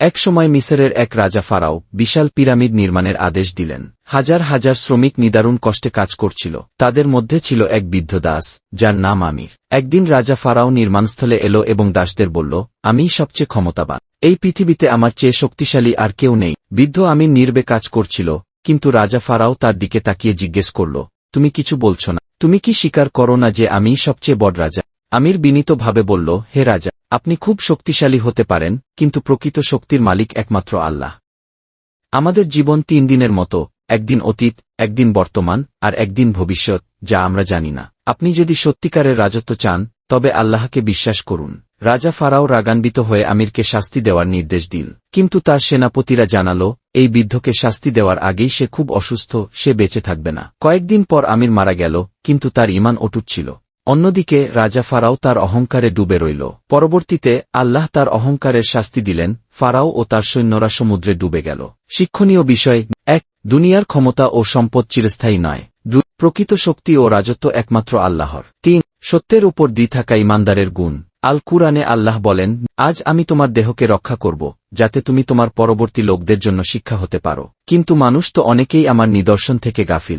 এক সময় মিসরের এক রাজা ফারাও বিশাল পিরামিড নির্মাণের আদেশ দিলেন। হাজার হাজার শ্রমিক নিদারুণ কষ্টে কাজ করছিল। তাদের মধ্যে ছিল এক বৃদ্ধ দাস, যার নাম আমির। একদিন রাজা ফারাও নির্মাণস্থলে এলো এবং দাসদের বলল আমিই সবচেয়ে ক্ষমতাবান। এই পৃথিবীতে আমার চেয়ে শক্তিশালী আর কেউ নেই বৃদ্ধ আমির নির্বে কাজ করছিল, কিন্তু রাজা ফারাও তার দিকে তাকিয়ে জিজ্ঞেস করল, তুমি কিছু বলছো না? তুমি কি স্বীকার করো না যে আমি সবচেয়ে বড় রাজা? আমির বিনীতভাবে বলল, হে রাজা, আপনি খুব শক্তিশালী হতে পারেন, কিন্তু প্রকৃত শক্তির মালিক একমাত্র আল্লাহ। আমাদের জীবন তিন দিনের মতো, একদিন অতীত, একদিন বর্তমান, আর একদিন ভবিষ্যৎ, যা আমরা জানি না। আপনি যদি সত্যিকারের রাজত্ব চান, তবে আল্লাহকে বিশ্বাস করুন। রাজা ফারাও রাগান্বিত হয়ে আমিরকে শাস্তি দেওয়ার নির্দেশ দিল। কিন্তু তার সেনাপতিরা জানালো, এই বৃদ্ধকে শাস্তি দেওয়ার আগেই সে খুব অসুস্থ, সে বেঁচে থাকবে না। কয়েকদিন পর আমির মারা গেল, কিন্তু তার ইমান অটুট ছিল। অন্যদিকে রাজা ফারাও তার অহংকারে ডুবে রইল। পরবর্তীতে আল্লাহ তার অহংকারের শাস্তি দিলেন, ফারাও ও তার সৈন্যরা সমুদ্রে ডুবে গেল। শিক্ষণীয় বিষয়, এক, দুনিয়ার ক্ষমতা ও সম্পদ চিরস্থায়ী নয়। দুই, প্রকৃত শক্তি ও রাজত্ব একমাত্র আল্লাহর। তিন, সত্যের উপর দি থাকা ইমানদারের গুণ। আল কুরআনে আল্লাহ বলেন, আজ আমি তোমার দেহকে রক্ষা করব, যাতে তুমি তোমার পরবর্তী লোকদের জন্য শিক্ষা হতে পারো। কিন্তু মানুষ তো অনেকেই আমার নিদর্শন থেকে গাফিল।